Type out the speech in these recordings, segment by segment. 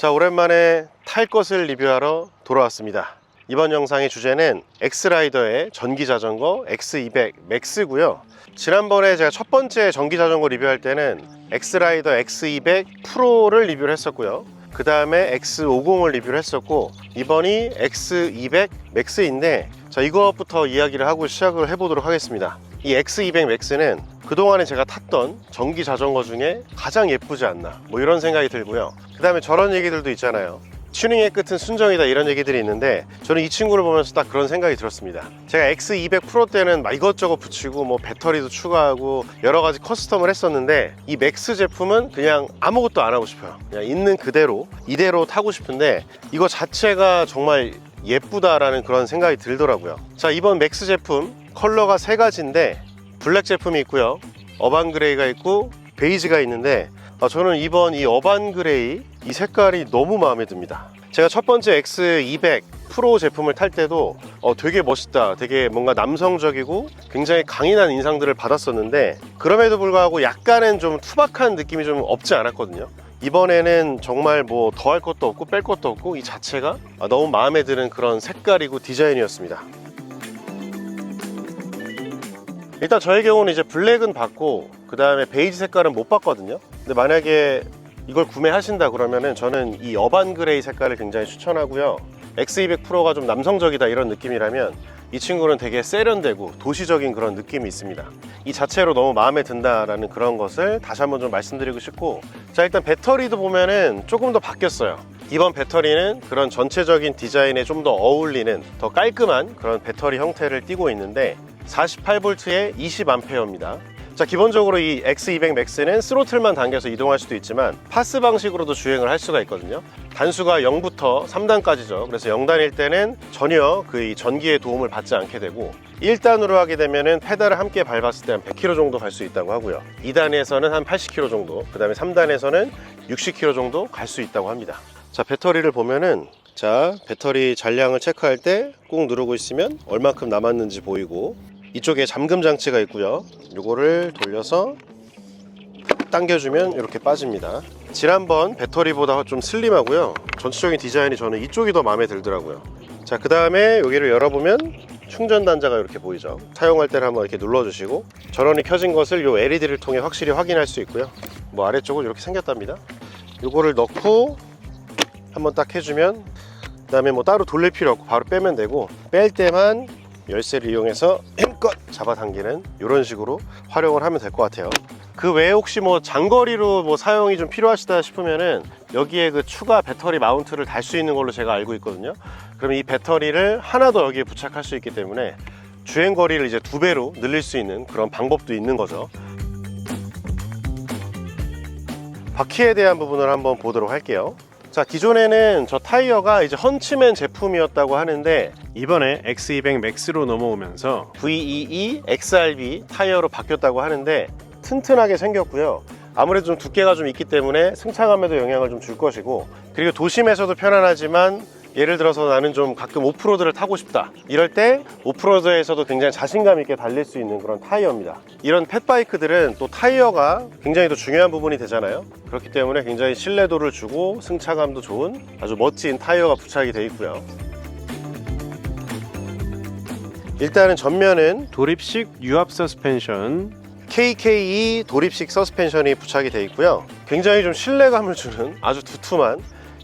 자 오랜만에 탈 것을 리뷰하러 돌아왔습니다. 이번 영상의 주제는 엑스라이더의 전기 자전거 X200 맥스고요. 지난번에 제가 첫 번째 전기 자전거 리뷰할 때는 엑스라이더 X200 프로를 리뷰를 했었고요. 그 다음에 X50을 리뷰를 했었고 이번이 X200 맥스인데 자 이것부터 이야기를 하고 시작을 해보도록 하겠습니다. 이 X200 맥스는 그동안에 제가 탔던 전기 자전거 중에 가장 예쁘지 않나 뭐 이런 생각이 들고요. 그 다음에 저런 얘기들도 있잖아요. 튜닝의 끝은 순정이다 이런 얘기들이 있는데 저는 이 친구를 보면서 딱 그런 생각이 들었습니다. 제가 X200 프로 때는 막 이것저것 붙이고 뭐 배터리도 추가하고 여러 가지 커스텀을 했었는데 이 맥스 제품은 그냥 아무것도 안 하고 싶어요. 그냥 있는 그대로 이대로 타고 싶은데 이거 자체가 정말 예쁘다라는 그런 생각이 들더라고요. 자 이번 맥스 제품 컬러가 세 가지인데 블랙 제품이 있고요. 어반 그레이가 있고 베이지가 있는데 아, 저는 이번 이 어반 그레이 이 색깔이 너무 마음에 듭니다. 제가 첫 번째 X200 프로 제품을 탈 때도 어, 되게 멋있다 되게 뭔가 남성적이고 굉장히 강인한 인상들을 받았었는데 그럼에도 불구하고 약간은 좀 투박한 느낌이 좀 없지 않았거든요. 이번에는 정말 뭐 더할 것도 없고 뺄 것도 없고 이 자체가 아, 너무 마음에 드는 그런 색깔이고 디자인이었습니다 일단 저의 경우는 이제 블랙은 받고 그 다음에 베이지 색깔은 못 받거든요. 근데 만약에 이걸 구매하신다 그러면은 저는 이 어반 그레이 색깔을 굉장히 추천하고요. X200 프로가 좀 남성적이다 이런 느낌이라면 이 친구는 되게 세련되고 도시적인 그런 느낌이 있습니다. 이 자체로 너무 마음에 든다라는 그런 것을 다시 한번 좀 말씀드리고 싶고 자 일단 배터리도 보면은 조금 더 바뀌었어요. 이번 배터리는 그런 전체적인 디자인에 좀 더 어울리는 더 깔끔한 그런 배터리 형태를 띠고 있는데 48V에 20A입니다. 자, 기본적으로 이 X200 맥스는 스로틀만 당겨서 이동할 수도 있지만 파스 방식으로도 주행을 할 수가 있거든요. 단수가 0부터 3단까지죠. 그래서 0단일 때는 전혀 그이 전기의 도움을 받지 않게 되고 1단으로 하게 되면은 페달을 함께 밟았을 때 한 100km 정도 갈 수 있다고 하고요. 2단에서는 한 80km 정도, 그 다음에 3단에서는 60km 정도 갈 수 있다고 합니다. 자, 배터리를 보면은 자, 배터리 잔량을 체크할 때 꾹 누르고 있으면 얼마큼 남았는지 보이고 이쪽에 잠금 장치가 있고요. 이거를 돌려서 당겨주면 이렇게 빠집니다. 지난번 배터리보다 좀 슬림하고요. 전체적인 디자인이 저는 이쪽이 더 마음에 들더라고요. 자, 그 다음에 여기를 열어보면 충전 단자가 이렇게 보이죠. 사용할 때는 한번 이렇게 눌러주시고 전원이 켜진 것을 이 LED를 통해 확실히 확인할 수 있고요. 뭐 아래쪽은 이렇게 생겼답니다. 이거를 넣고 한번 딱 해주면 그 다음에 뭐 따로 돌릴 필요 없고 바로 빼면 되고 뺄 때만 열쇠를 이용해서 힘껏 잡아당기는 이런 식으로 활용을 하면 될 것 같아요. 그 외에 혹시 뭐 장거리로 뭐 사용이 좀 필요하시다 싶으면은 여기에 그 추가 배터리 마운트를 달 수 있는 걸로 제가 알고 있거든요. 그럼 이 배터리를 하나 더 여기에 부착할 수 있기 때문에 주행 거리를 이제 두 배로 늘릴 수 있는 그런 방법도 있는 거죠. 바퀴에 대한 부분을 한번 보도록 할게요 자 기존에는 저 타이어가 이제 헌치맨 제품이었다고 하는데 이번에 X200 맥스로 넘어오면서 VEE XRB 타이어로 바뀌었다고 하는데 튼튼하게 생겼고요. 아무래도 좀 두께가 좀 있기 때문에 승차감에도 영향을 좀 줄 것이고 그리고 도심에서도 편안하지만 예를 들어서 나는 좀 가끔 오프로드를 타고 싶다. 이럴 때 오프로드에서도 굉장히 자신감 있게 달릴 수 있는 그런 타이어입니다. 이런 펫바이크들은 또 타이어가 굉장히 또 중요한 부분이 되잖아요. 그렇기 때문에 굉장히 신뢰도를 주고 승차감도 좋은 아주 멋진 타이어가 부착이 되어 있고요. 일단은 전면은 도립식 유압 서스펜션. KKE 도립식 서스펜션이 부착이 되어 있고요. 굉장히 좀 신뢰감을 주는 아주 두툼한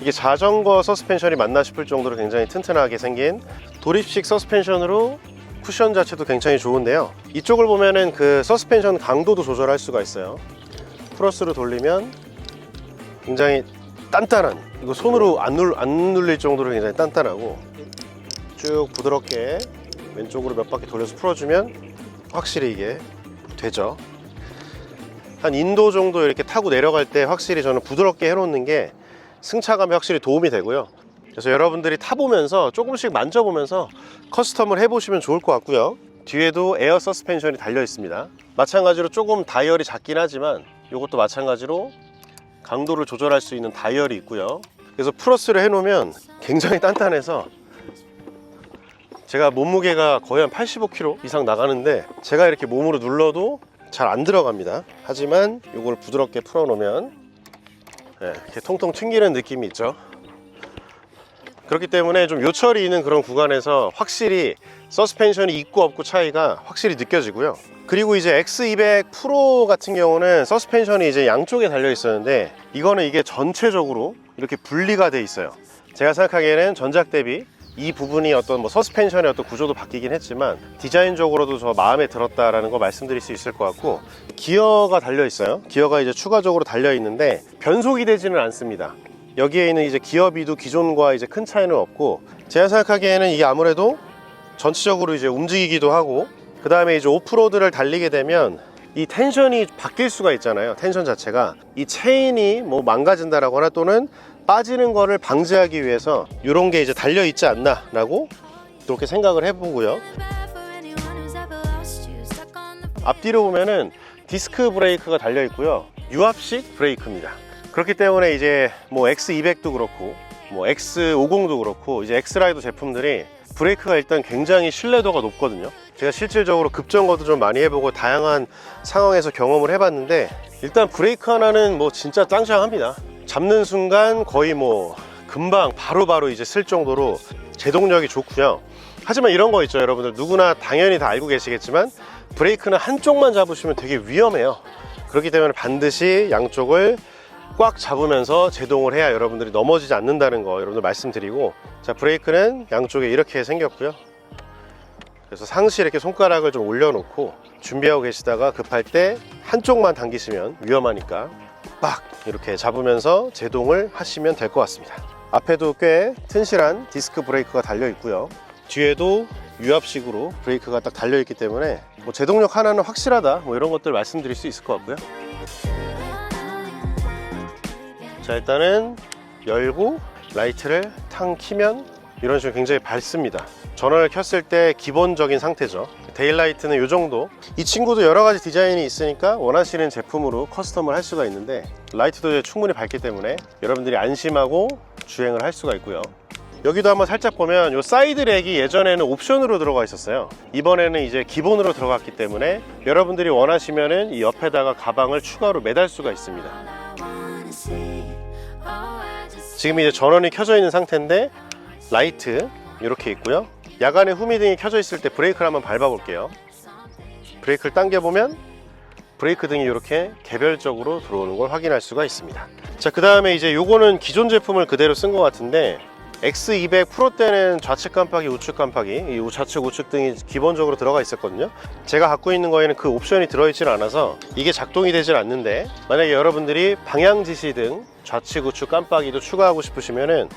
이게 자전거 서스펜션이 맞나 싶을 정도로 굉장히 튼튼하게 생긴 도립식 서스펜션으로 쿠션 자체도 굉장히 좋은데요. 이쪽을 보면은 그 서스펜션 강도도 조절할 수가 있어요. 플러스로 돌리면 굉장히 단단한 이거 손으로 안, 눌, 안 눌릴 정도로 굉장히 단단하고 쭉 부드럽게 왼쪽으로 몇 바퀴 돌려서 풀어주면 확실히 이게 되죠. 한 인도 정도 이렇게 타고 내려갈 때 확실히 저는 부드럽게 해놓는 게 승차감에 확실히 도움이 되고요. 그래서 여러분들이 타보면서 조금씩 만져보면서 커스텀을 해보시면 좋을 것 같고요. 뒤에도 에어 서스펜션이 달려 있습니다. 마찬가지로 조금 다이얼이 작긴 하지만 이것도 마찬가지로 강도를 조절할 수 있는 다이얼이 있고요. 그래서 플러스를 해놓으면 굉장히 단단해서 제가 몸무게가 거의 한 85kg 이상 나가는데 제가 이렇게 몸으로 눌러도 잘 안 들어갑니다. 하지만 이걸 부드럽게 풀어 놓으면 예, 이렇게 통통 튕기는 느낌이 있죠. 그렇기 때문에 좀 요철이 있는 그런 구간에서 확실히 서스펜션이 있고 없고 차이가 확실히 느껴지고요. 그리고 이제 X200 프로 같은 경우는 서스펜션이 이제 양쪽에 달려 있었는데 이거는 이게 전체적으로 이렇게 분리가 돼 있어요. 제가 생각하기에는 전작 대비 이 부분이 어떤 뭐 서스펜션의 어떤 구조도 바뀌긴 했지만 디자인적으로도 저 마음에 들었다라는 거 말씀드릴 수 있을 것 같고 기어가 달려 있어요. 기어가 이제 추가적으로 달려 있는데 변속이 되지는 않습니다. 여기에 있는 이제 기어비도 기존과 이제 큰 차이는 없고 제가 생각하기에는 이게 아무래도 전체적으로 이제 움직이기도 하고 그 다음에 이제 오프로드를 달리게 되면 이 텐션이 바뀔 수가 있잖아요 텐션 자체가 이 체인이 뭐 망가진다라거나 또는 빠지는 거를 방지하기 위해서 이런 게 이제 달려 있지 않나 라고 그렇게 생각을 해보고요. 앞뒤로 보면은 디스크 브레이크가 달려 있고요. 유압식 브레이크입니다. 그렇기 때문에 이제 뭐 X200도 그렇고 뭐 X50도 그렇고 이제 X라이더 제품들이 브레이크가 일단 굉장히 신뢰도가 높거든요. 제가 실질적으로 급정거도 좀 많이 해보고 다양한 상황에서 경험을 해봤는데 일단 브레이크 하나는 뭐 진짜 짱짱합니다 잡는 순간 거의 뭐 금방 바로 바로 이제 쓸 정도로 제동력이 좋고요. 하지만 이런 거 있죠 여러분들. 누구나 당연히 다 알고 계시겠지만 브레이크는 한쪽만 잡으시면 되게 위험해요. 그렇기 때문에 반드시 양쪽을 꽉 잡으면서 제동을 해야 여러분들이 넘어지지 않는다는 거 여러분들 말씀드리고 자 브레이크는 양쪽에 이렇게 생겼고요. 그래서 상시 이렇게 손가락을 좀 올려놓고 준비하고 계시다가 급할 때 한쪽만 당기시면 위험하니까 빡! 이렇게 잡으면서 제동을 하시면 될 것 같습니다. 앞에도 꽤 튼실한 디스크 브레이크가 달려 있고요. 뒤에도 유압식으로 브레이크가 딱 달려 있기 때문에 뭐 제동력 하나는 확실하다 뭐 이런 것들 말씀드릴 수 있을 것 같고요. 자 일단은 열고 라이트를 탕 키면 이런 식으로 굉장히 밝습니다 전원을 켰을 때 기본적인 상태죠. 데일라이트는 이 정도. 이 친구도 여러 가지 디자인이 있으니까 원하시는 제품으로 커스텀을 할 수가 있는데 라이트도 충분히 밝기 때문에 여러분들이 안심하고 주행을 할 수가 있고요. 여기도 한번 살짝 보면 이 사이드 렉이 예전에는 옵션으로 들어가 있었어요. 이번에는 이제 기본으로 들어갔기 때문에 여러분들이 원하시면은 이 옆에다가 가방을 추가로 매달 수가 있습니다. 지금 이제 전원이 켜져 있는 상태인데 라이트 이렇게 있고요 야간에 후미등이 켜져 있을 때 브레이크를 한번 밟아 볼게요. 브레이크를 당겨 보면 브레이크 등이 이렇게 개별적으로 들어오는 걸 확인할 수가 있습니다. 자 그 다음에 이제 요거는 기존 제품을 그대로 쓴 것 같은데 X200 프로 때는 좌측 깜빡이 우측 깜빡이 이 좌측 우측 등이 기본적으로 들어가 있었거든요. 제가 갖고 있는 거에는 그 옵션이 들어있질 않아서 이게 작동이 되질 않는데 만약에 여러분들이 방향 지시 등 좌측 우측 깜빡이도 추가하고 싶으시면은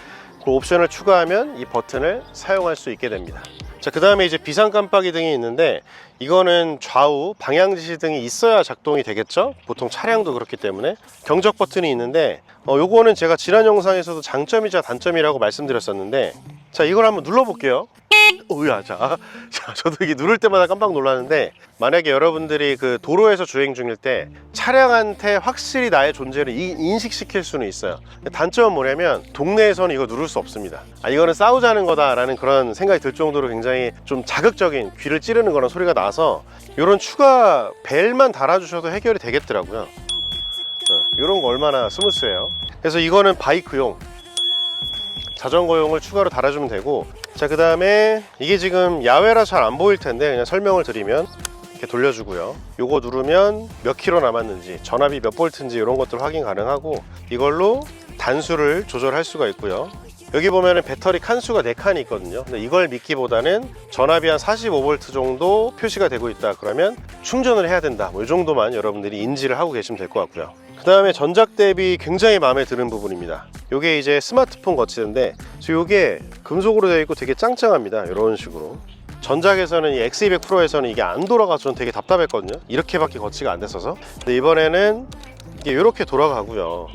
그 옵션을 추가하면 이 버튼을 사용할 수 있게 됩니다 자, 그 다음에 이제 비상 깜빡이 등이 있는데 이거는 좌우 방향 지시 등이 있어야 작동이 되겠죠? 보통 차량도 그렇기 때문에 경적 버튼이 있는데 어, 요거는 제가 지난 영상에서도 장점이자 단점이라고 말씀드렸었는데 자, 이걸 한번 눌러 볼게요. 오야, 자, 자, 저도 이게 누를 때마다 깜빡 놀랐는데 만약에 여러분들이 그 도로에서 주행 중일 때 차량한테 확실히 나의 존재를 이- 인식시킬 수는 있어요. 단점은 뭐냐면 동네에서는 이거 누를 수 없습니다. 아, 이거는 싸우자는 거다라는 그런 생각이 들 정도로 굉장히 좀 자극적인 귀를 찌르는 그런 소리가 나서 이런 추가 벨만 달아주셔도 해결이 되겠더라고요. 이런 거 얼마나 스무스해요. 그래서 이거는 바이크용 자전거용을 추가로 달아주면 되고 자 그 다음에 이게 지금 야외라 잘 안 보일 텐데 그냥 설명을 드리면 이렇게 돌려주고요. 요거 누르면 몇 킬로 남았는지 전압이 몇 볼트인지 이런 것들 확인 가능하고 이걸로 단수를 조절할 수가 있고요. 여기 보면은 배터리 칸수가 4칸이 있거든요. 근데 이걸 믿기보다는 전압이 한 45V 정도 표시가 되고 있다 그러면 충전을 해야 된다. 뭐 이 정도만 여러분들이 인지를 하고 계시면 될 것 같고요 그 다음에 전작 대비 굉장히 마음에 드는 부분입니다. 이게 이제 스마트폰 거치대인데 이게 금속으로 되어 있고 되게 짱짱합니다. 이런 식으로. 전작에서는 이 X200 프로에서는 이게 안 돌아가서 전 되게 답답했거든요. 이렇게밖에 거치가 안 됐어서. 근데 이번에는 이게 이렇게 돌아가고요.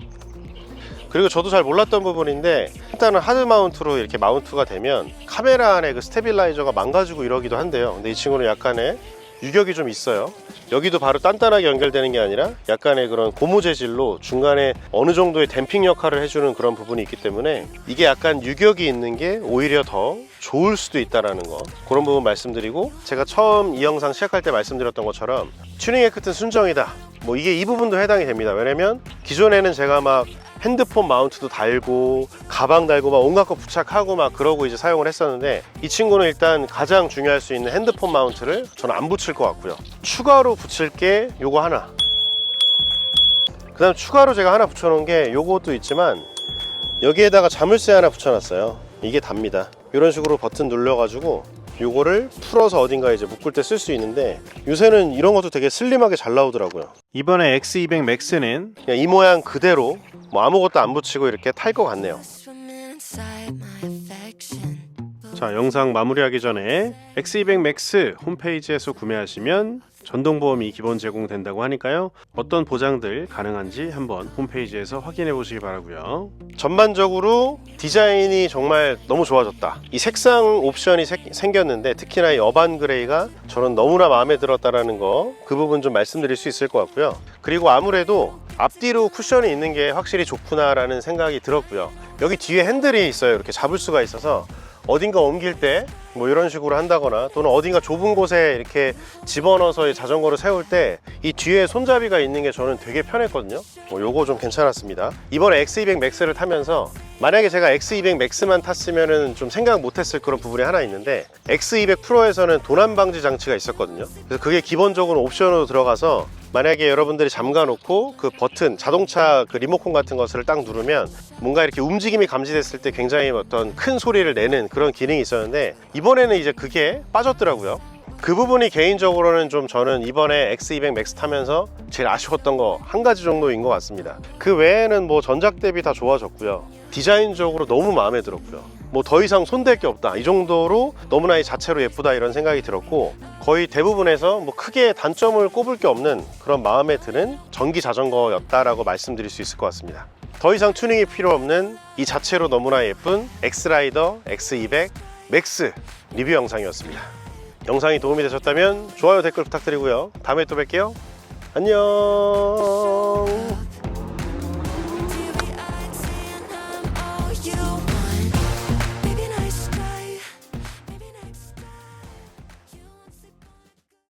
그리고 저도 잘 몰랐던 부분인데 일단은 하드 마운트로 이렇게 마운트가 되면 카메라 안에 그 스테빌라이저가 망가지고 이러기도 한데요. 근데 이 친구는 약간의 유격이 좀 있어요. 여기도 바로 단단하게 연결되는 게 아니라 약간의 그런 고무 재질로 중간에 어느 정도의 댐핑 역할을 해주는 그런 부분이 있기 때문에 이게 약간 유격이 있는 게 오히려 더 좋을 수도 있다라는 거. 그런 부분 말씀드리고 제가 처음 이 영상 시작할 때 말씀드렸던 것처럼 튜닝의 끝은 순정이다. 뭐 이게 이 부분도 해당이 됩니다. 왜냐면 기존에는 제가 막 핸드폰 마운트도 달고 가방 달고 막 온갖 거 부착하고 막 그러고 이제 사용을 했었는데 이 친구는 일단 가장 중요할 수 있는 핸드폰 마운트를 저는 안 붙일 것 같고요. 추가로 붙일 게 요거 하나. 그 다음 추가로 제가 하나 붙여놓은 게 요것도 있지만 여기에다가 자물쇠 하나 붙여놨어요. 이게 답니다. 이런 식으로 버튼 눌러가지고 요거를 풀어서 어딘가 이제 묶을 때 쓸 수 있는데 요새는 이런 것도 되게 슬림하게 잘 나오더라고요 이번에 X200 맥스는 그냥 이 모양 그대로 뭐 아무것도 안 붙이고 이렇게 탈 것 같네요. 자 영상 마무리하기 전에 X200 맥스 홈페이지에서 구매하시면 전동보험이 기본 제공된다고 하니까요. 어떤 보장들 가능한지 한번 홈페이지에서 확인해 보시기 바라고요. 전반적으로 디자인이 정말 너무 좋아졌다. 이 색상 옵션이 생- 생겼는데 특히나 이 어반 그레이가 저는 너무나 마음에 들었다라는 거 그 부분 좀 말씀드릴 수 있을 것 같고요. 그리고 아무래도 앞뒤로 쿠션이 있는 게 확실히 좋구나라는 생각이 들었고요. 여기 뒤에 핸들이 있어요. 이렇게 잡을 수가 있어서 어딘가 옮길 때 뭐 이런 식으로 한다거나 또는 어딘가 좁은 곳에 이렇게 집어넣어서 이 자전거를 세울 때 이 뒤에 손잡이가 있는 게 저는 되게 편했거든요. 뭐 요거 좀 괜찮았습니다. 이번에 X200 맥스를 타면서 만약에 제가 X200 맥스만 탔으면은 좀 생각 못했을 그런 부분이 하나 있는데 X200 프로에서는 도난 방지 장치가 있었거든요. 그래서 그게 기본적으로 옵션으로 들어가서 만약에 여러분들이 잠가 놓고 그 버튼 자동차 그 리모컨 같은 것을 딱 누르면 뭔가 이렇게 움직임이 감지됐을 때 굉장히 어떤 큰 소리를 내는 그런 기능이 있었는데 이번에는 이제 그게 빠졌더라고요 그 부분이 개인적으로는 좀 저는 이번에 X200 맥스 타면서 제일 아쉬웠던 거 한 가지 정도인 것 같습니다. 그 외에는 뭐 전작 대비 다 좋아졌고요. 디자인적으로 너무 마음에 들었고요. 뭐 더 이상 손댈 게 없다. 이 정도로 너무나 이 자체로 예쁘다 이런 생각이 들었고 거의 대부분에서 뭐 크게 단점을 꼽을 게 없는 그런 마음에 드는 전기 자전거였다라고 말씀드릴 수 있을 것 같습니다. 더 이상 튜닝이 필요 없는 이 자체로 너무나 예쁜 X라이더 X200 맥스 리뷰 영상이었습니다. 영상이 도움이 되셨다면 좋아요 댓글 부탁드리고요. 다음에 또 뵐게요. 안녕.